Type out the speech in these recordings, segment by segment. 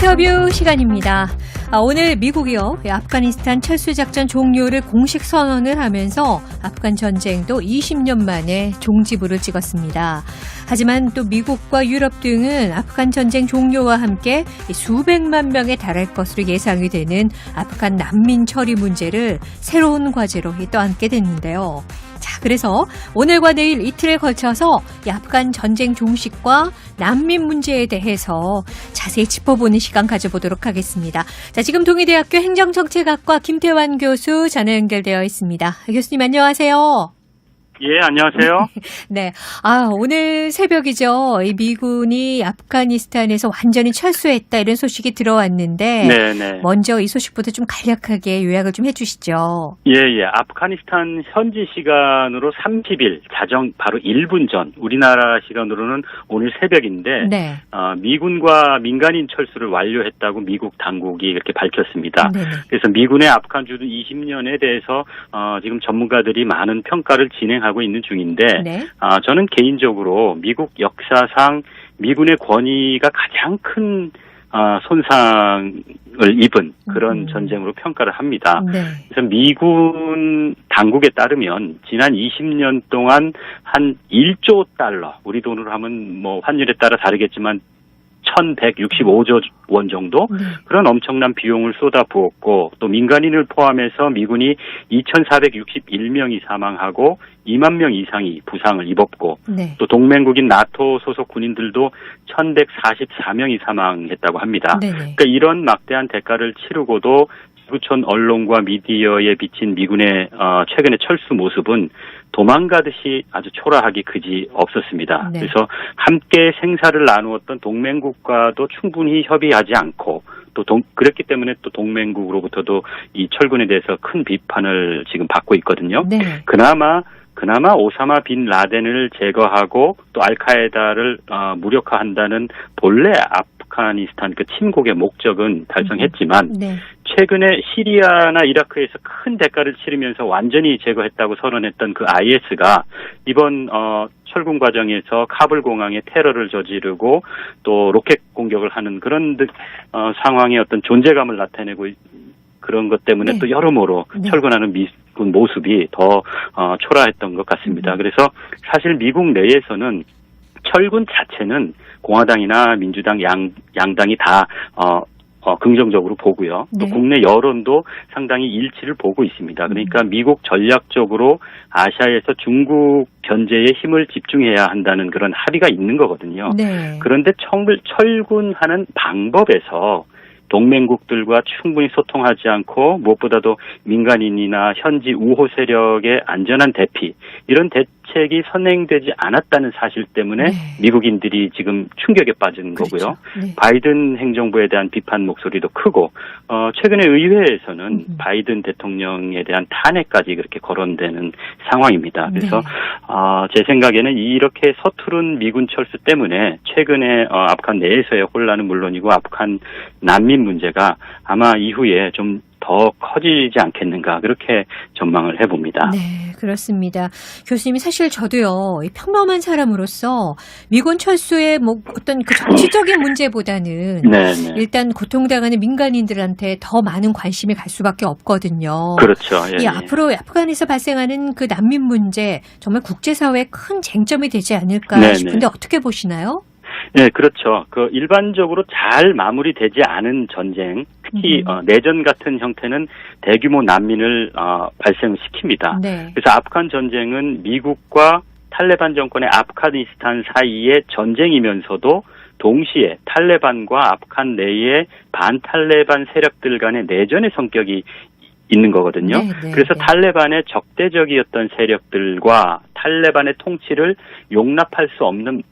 인터뷰 시간입니다. 아, 오늘 미국이요, 이 아프가니스탄 철수 작전 종료를 공식 선언을 하면서 아프간 전쟁도 20년 만에 종지부를 찍었습니다. 하지만 또 미국과 유럽 등은 아프간 전쟁 종료와 함께 수백만 명에 달할 것으로 예상이 되는 아프간 난민 처리 문제를 새로운 과제로 떠안게 됐는데요. 자, 그래서 오늘과 내일 이틀에 걸쳐서 이 아프간 전쟁 종식과 난민 문제에 대해서 자세히 짚어보는 시간 가져보도록 하겠습니다. 자, 지금 동의대학교 행정정책학과 김태환 교수 전화 연결되어 있습니다. 교수님 안녕하세요. 예, 안녕하세요. 네. 아, 오늘 새벽이죠. 이 미군이 아프가니스탄에서 완전히 철수했다 이런 소식이 들어왔는데 네, 네. 먼저 이 소식부터 좀 간략하게 요약을 좀 해주시죠. 예, 예. 아프가니스탄 현지 시간으로 30일, 자정 바로 1분 전, 우리나라 시간으로는 오늘 새벽인데, 네. 어, 미군과 민간인 철수를 완료했다고 미국 당국이 이렇게 밝혔습니다. 네네. 그래서 미군의 아프간 주둔 20년에 대해서 어, 지금 전문가들이 많은 평가를 진행하고 있는 중인데, 네. 아, 저는 개인적으로 미국 역사상 미군의 권위가 가장 큰 아, 손상을 입은 그런 음. 전쟁으로 평가를 합니다. 네. 그래서 미군 당국에 따르면 지난 20년 동안 한 1조 달러, 우리 돈으로 하면 뭐 환율에 따라 다르겠지만 1165조 원 정도 네. 그런 엄청난 비용을 쏟아부었고 또 민간인을 포함해서 미군이 2,461명이 사망하고 2만 명 이상이 부상을 입었고 네. 또 동맹국인 나토 소속 군인들도 1,144명이 사망했다고 합니다. 네네. 그러니까 이런 막대한 대가를 치르고도 지구촌 언론과 미디어에 비친 미군의 어, 최근의 철수 모습은 도망가듯이 아주 초라하기 그지 없었습니다. 네. 그래서 함께 생사를 나누었던 동맹국과도 충분히 협의하지 않고 또 동, 그랬기 때문에 또 동맹국으로부터도 이 철군에 대해서 큰 비판을 지금 받고 있거든요. 네. 그나마 그나마 오사마 빈 라덴을 제거하고 또 알카에다를 어, 무력화한다는 본래 아프가니스탄 그 침공의 목적은 달성했지만 네. 최근에 시리아나 이라크에서 큰 대가를 치르면서 완전히 제거했다고 선언했던 그 IS가 이번 어, 철군 과정에서 카불 공항에 테러를 저지르고 또 로켓 공격을 하는 그런 듯, 어, 상황의 어떤 존재감을 나타내고 있- 그런 것 때문에 네. 또 여러모로 네. 철군하는 미군 모습이 더 어, 초라했던 것 같습니다. 음. 그래서 사실 미국 내에서는 철군 자체는 공화당이나 민주당 양 양당이 다 어, 어, 긍정적으로 보고요. 또 네. 국내 여론도 상당히 일치를 보고 있습니다. 그러니까 음. 미국 전략적으로 아시아에서 중국 견제에 힘을 집중해야 한다는 그런 합의가 있는 거거든요. 네. 그런데 철, 철군하는 방법에서 동맹국들과 충분히 소통하지 않고 무엇보다도 민간인이나 현지 우호 세력의 안전한 대피 이런 대 책이 선행되지 않았다는 사실 때문에 네. 미국인들이 지금 충격에 빠진 거고요. 그렇죠. 네. 바이든 행정부에 대한 비판 목소리도 크고 어, 최근에 의회에서는 음. 바이든 대통령에 대한 탄핵까지 그렇게 거론되는 상황입니다. 그래서 네. 어, 제 생각에는 이렇게 서투른 미군 철수 때문에 최근에 어, 아프간 내에서의 혼란은 물론이고 아프간 난민 문제가 아마 이후에 좀 더 커지지 않겠는가 그렇게 전망을 해봅니다. 네, 그렇습니다. 교수님이 사실 저도요, 이 평범한 사람으로서 미군 철수의 뭐 어떤 그 정치적인 문제보다는 네, 네. 일단 고통당하는 민간인들한테 더 많은 관심이 갈 수밖에 없거든요. 그렇죠. 예, 이 예. 앞으로 아프간에서 발생하는 그 난민 문제 정말 국제사회의 큰 쟁점이 되지 않을까 네네. 싶은데 어떻게 보시나요? 네, 그렇죠. 그 일반적으로 잘 마무리되지 않은 전쟁, 특히 음. 어, 내전 같은 형태는 대규모 난민을 어, 발생시킵니다. 네. 그래서 아프간 전쟁은 미국과 탈레반 정권의 아프가니스탄 사이의 전쟁이면서도 동시에 탈레반과 아프간 내의 반탈레반 세력들 간의 내전의 성격이 있는 거거든요. 네, 네, 그래서 네. 탈레반의 적대적이었던 세력들과 탈레반의 통치를 용납할 수 없는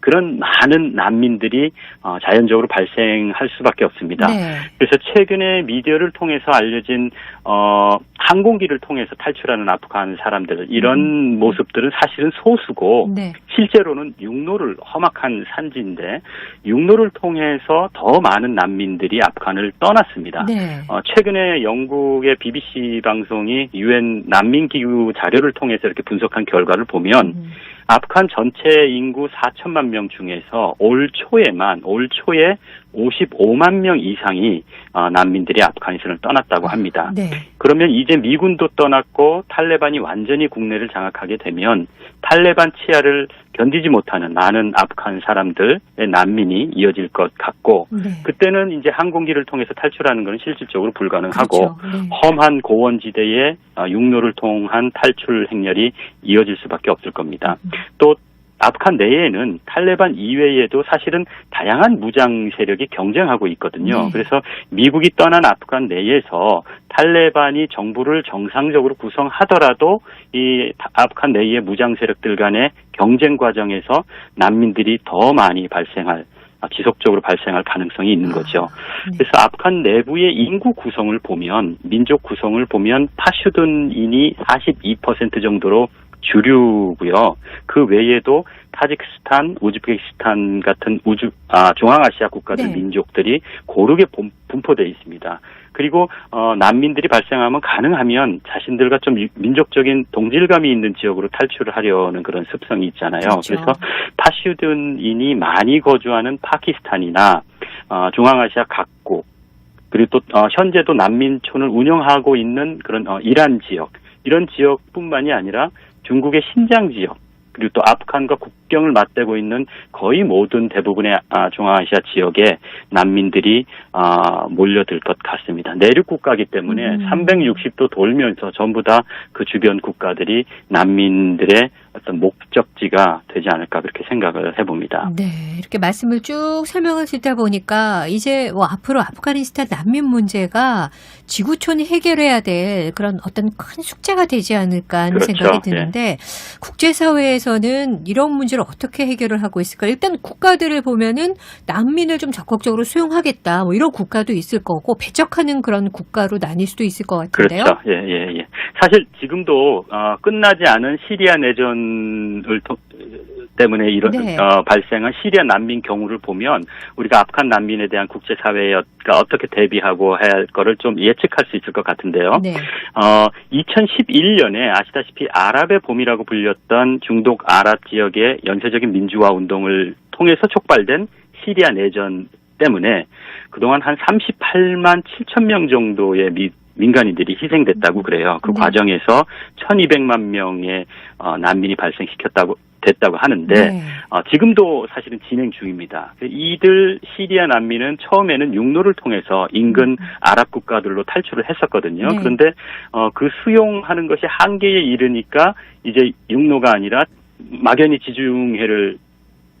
그런 많은 난민들이 어, 자연적으로 발생할 수밖에 없습니다. 네. 그래서 최근에 미디어를 통해서 알려진 어, 항공기를 통해서 탈출하는 아프간 사람들 이런 모습들은 사실은 소수고 음. 네. 실제로는 육로를 험악한 산지인데 육로를 통해서 더 많은 난민들이 아프간을 떠났습니다. 네. 어, 최근에 영국의 BBC 방송이 유엔 난민기구 자료를 통해서 이렇게 분석한 결과를 보면 음. 아프간 전체 인구 4천만 명 중에서 올 초에만 올 초에 55만 명 이상이 어, 난민들이 아프가니스탄을 떠났다고 합니다. 네. 그러면 이제 미군도 떠났고 탈레반이 완전히 국내를 장악하게 되면 탈레반 치하를 견디지 못하는 많은 아프간 사람들의 난민이 이어질 것 같고 네. 그때는 이제 항공기를 통해서 탈출하는 것은 실질적으로 불가능하고 그렇죠. 네. 험한 고원지대에 어, 육로를 통한 탈출 행렬이 이어질 수밖에 없을 겁니다. 음. 또 아프간 내에는 탈레반 이외에도 사실은 다양한 무장 세력이 경쟁하고 있거든요. 네. 그래서 미국이 떠난 아프간 내에서 탈레반이 정부를 정상적으로 구성하더라도 이 아프간 내의 무장 세력들 간의 경쟁 과정에서 난민들이 더 많이 발생할 아, 지속적으로 발생할 가능성이 있는 거죠. 네. 그래서 아프간 내부의 인구 구성을 보면 민족 구성을 보면 파슈든인이 42% 정도로 주류고요. 그 외에도 타지키스탄, 우즈베키스탄 같은 우주 아 중앙아시아 국가들 네. 민족들이 고르게 분- 분포되어 있습니다. 그리고 어, 난민들이 발생하면 가능하면 자신들과 좀 유- 민족적인 동질감이 있는 지역으로 탈출을 하려는 그런 습성이 있잖아요. 그렇죠. 그래서 파슈든인이 많이 거주하는 파키스탄이나 어, 중앙아시아 각국 그리고 또 어, 현재도 난민촌을 운영하고 있는 그런 어, 이란 지역 이런 지역뿐만이 아니라 중국의 신장 지역 그리고 또 아프간과 국경을 맞대고 있는 거의 모든 대부분의 아, 중앙아시아 지역에 난민들이 아, 몰려들 것 같습니다. 내륙 국가이기 때문에 음. 360도 돌면서 전부 다 그 주변 국가들이 난민들의 어떤 목적지가 되지 않을까 그렇게 생각을 해봅니다. 네, 이렇게 말씀을 쭉 설명을 듣다 보니까 이제 뭐 앞으로 아프가니스탄 난민 문제가 지구촌이 해결해야 될 그런 어떤 큰 숙제가 되지 않을까 하는 그렇죠. 생각이 드는데 국제사회에서는 이런 문제를 어떻게 해결을 하고 있을까? 일단 국가들을 보면은 난민을 좀 적극적으로 수용하겠다 뭐 이런 국가도 있을 거고 배척하는 그런 국가로 나뉠 수도 있을 것 같은데요. 그렇죠. 예, 예, 예. 사실 지금도 어, 끝나지 않은 시리아 내전을 통- 때문에 이런 네. 어, 발생한 시리아 난민 경우를 보면 우리가 아프간 난민에 대한 국제 사회가 어떻게 대비하고 해야 할 거를 좀 예측할 수 있을 것 같은데요. 네. 어, 2011년에 아시다시피 아랍의 봄이라고 불렸던 중동 아랍 지역의 연쇄적인 민주화 운동을 통해서 촉발된 시리아 내전 때문에 그동안 한 38만 7천 명 정도의 미- 민간인들이 희생됐다고 그래요. 그 네. 과정에서 1,200만 명의 어, 난민이 발생시켰다고 됐다고 하는데 네. 어, 지금도 사실은 진행 중입니다. 이들 시리아 난민은 처음에는 육로를 통해서 인근 아랍 국가들로 탈출을 했었거든요. 네. 그런데 어, 그 수용하는 것이 한계에 이르니까 이제 육로가 아니라 막연히 지중해를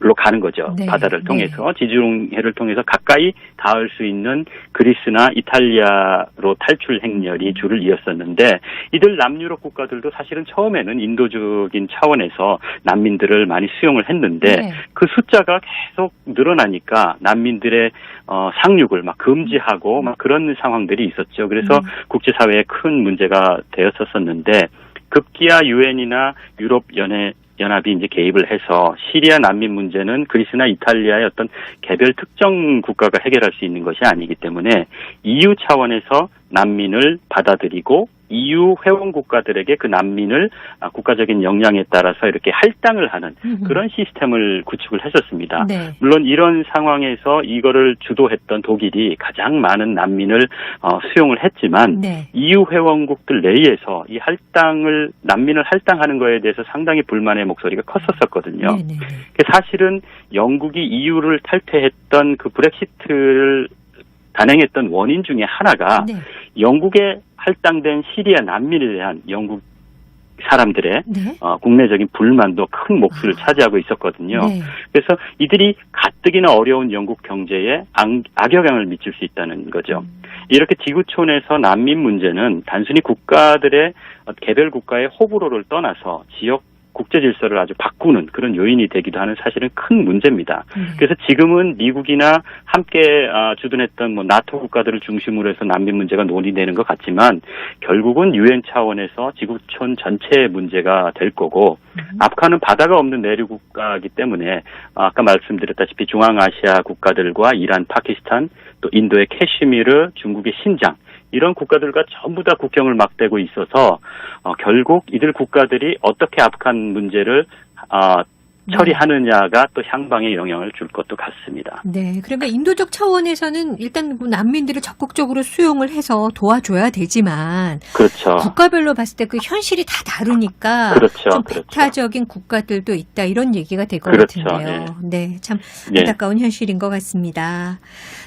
로 가는 거죠. 네, 바다를 네. 통해서 지중해를 통해서 가까이 닿을 수 있는 그리스나 이탈리아로 탈출 행렬이 줄을 이었었는데 이들 남유럽 국가들도 사실은 처음에는 인도적인 차원에서 난민들을 많이 수용을 했는데 네. 그 숫자가 계속 늘어나니까 난민들의 어, 상륙을 막 금지하고 막 그런 상황들이 있었죠. 그래서 음. 국제사회에 큰 문제가 되었었었는데 급기야 유엔이나 유럽 연회 연합이 이제 개입을 해서 시리아 난민 문제는 그리스나 이탈리아의 어떤 개별 특정 국가가 해결할 수 있는 것이 아니기 때문에 EU 차원에서 난민을 받아들이고 EU 회원 국가들에게 그 난민을 아, 국가적인 역량에 따라서 이렇게 할당을 하는. 그런 시스템을 구축을 했었습니다. 네. 물론 이런 상황에서 이거를 주도했던 독일이 가장 많은 난민을 어, 수용을 했지만 네. EU 회원국들 내에서 이 할당을 난민을 할당하는 거에 대해서 상당히 불만의 목소리가 컸었었거든요. 네, 네, 네. 그 사실은 영국이 EU를 탈퇴했던 그 브렉시트를 단행했던 원인 중에 하나가 네. 영국에 할당된 시리아 난민에 대한 영국 사람들의 네. 어, 국내적인 불만도 큰 몫을 아. 차지하고 있었거든요. 네. 그래서 이들이 가뜩이나 어려운 영국 경제에 악- 악영향을 미칠 수 있다는 거죠. 음. 이렇게 지구촌에서 난민 문제는 단순히 국가들의 어, 개별 국가의 호불호를 떠나서 지역 국제 질서를 아주 바꾸는 그런 요인이 되기도 하는 사실은 큰 문제입니다. 네. 그래서 지금은 미국이나 함께 아, 주둔했던 뭐 나토 국가들을 중심으로 해서 난민 문제가 논의되는 것 같지만 결국은 유엔 차원에서 지구촌 전체의 문제가 될 거고 음. 아프간은 바다가 없는 내륙 국가이기 때문에 아까 말씀드렸다시피 중앙아시아 국가들과 이란, 파키스탄, 또 인도의 캐시미르, 중국의 신장 이런 국가들과 전부 다 국경을 막대고 있어서 어, 결국 이들 국가들이 어떻게 아프간 문제를 아, 네. 처리하느냐가 또 향방에 영향을 줄 것도 같습니다. 네, 그러니까 인도적 차원에서는 일단 뭐 난민들을 적극적으로 수용을 해서 도와줘야 되지만 그렇죠. 국가별로 봤을 때 그 현실이 다 다르니까 그렇죠. 좀 그렇죠. 배타적인 국가들도 있다 이런 얘기가 될것 그렇죠. 같은데요. 네, 참 예. 안타까운 현실인 것 같습니다.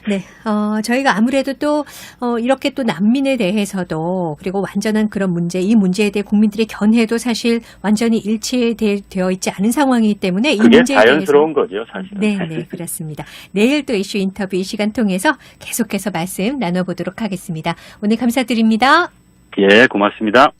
네, 어, 저희가 아무래도 또 어, 이렇게 또 난민에 대해서도 그리고 완전한 그런 문제, 이 문제에 대해 국민들의 견해도 사실 완전히 일치되어 있지 않은 상황이기 때문에 이 문제에 자연스러운 거죠, 사실. 네, 네, 그렇습니다. 내일 또 이슈 인터뷰 이 시간 통해서 계속해서 말씀 나눠보도록 하겠습니다. 오늘 감사드립니다. 예, 고맙습니다.